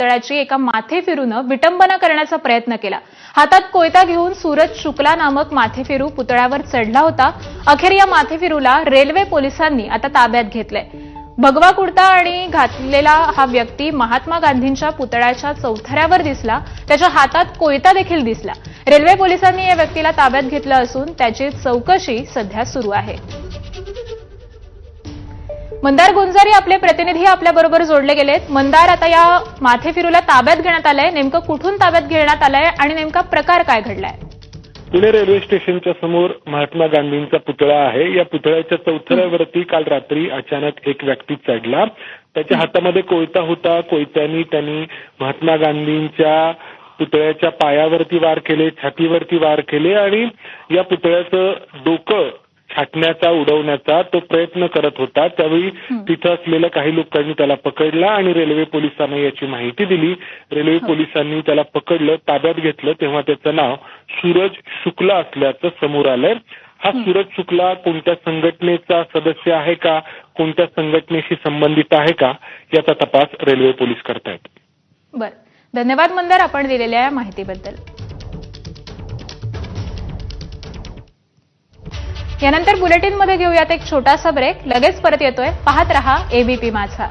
पुतळ्याची एका माथेफिरूनं विटंबना करण्याचा प्रयत्न केला. हातात कोयता घेऊन सूरज शुक्ला नामक माथेफिरू पुतळ्यावर चढला होता. अखेर या माथेफिरूला रेल्वे पोलिसांनी आता ताब्यात घेतलंय. भगवा कुर्ता आणि घातलेला हा व्यक्ती महात्मा गांधींच्या पुतळ्याच्या चौथऱ्यावर दिसला. त्याच्या हातात कोयता देखील दिसला. रेल्वे पोलिसांनी या व्यक्तीला ताब्यात घेतलं असून त्याची चौकशी सध्या सुरू आहे. मंदार गुंजारी आपले प्रतिनिधी आपल्याबरोबर जोडले गेलेत. मंदार आता या माथेफिरूला ताब्यात घेण्यात आलंय. नेमकं कुठून ताब्यात घेण्यात आलंय आणि नेमका प्रकार काय घडलाय? पुणे रेल्वे स्टेशनच्या समोर महात्मा गांधींचा पुतळा आहे. या पुतळ्याच्या चौथऱ्यावरती काल रात्री अचानक एक व्यक्ती चढला. त्याच्या हातामध्ये कोयता होता. कोयत्यानी त्यांनी महात्मा गांधींच्या पुतळ्याच्या पायावरती वार केले छातीवरती वार केले आणि या पुतळ्याचं डोकं छाटण्याचा उडवण्याचा तो प्रयत्न करत होता. त्यावेळी तिथं असलेल्या काही लोकांनी त्याला पकडला आणि रेल्वे पोलिसांना याची माहिती दिली. रेल्वे पोलिसांनी त्याला पकडलं ताब्यात घेतलं. तेव्हा त्याचं नाव सूरज शुक्ला असल्याचं समोर आलंय. हा. सूरज शुक्ला कोणत्या संघटनेचा सदस्य आहे का? कोणत्या संघटनेशी संबंधित आहे का? याचा तपास रेल्वे पोलीस करतायत. बरं. धन्यवाद मंदार आपण दिलेल्या या माहितीबद्दल. यानंतर बुलेटिनमध्ये घेऊयात एक छोटासा ब्रेक. लगेच परत येतोय. पाहत रहा एबीपी माझा.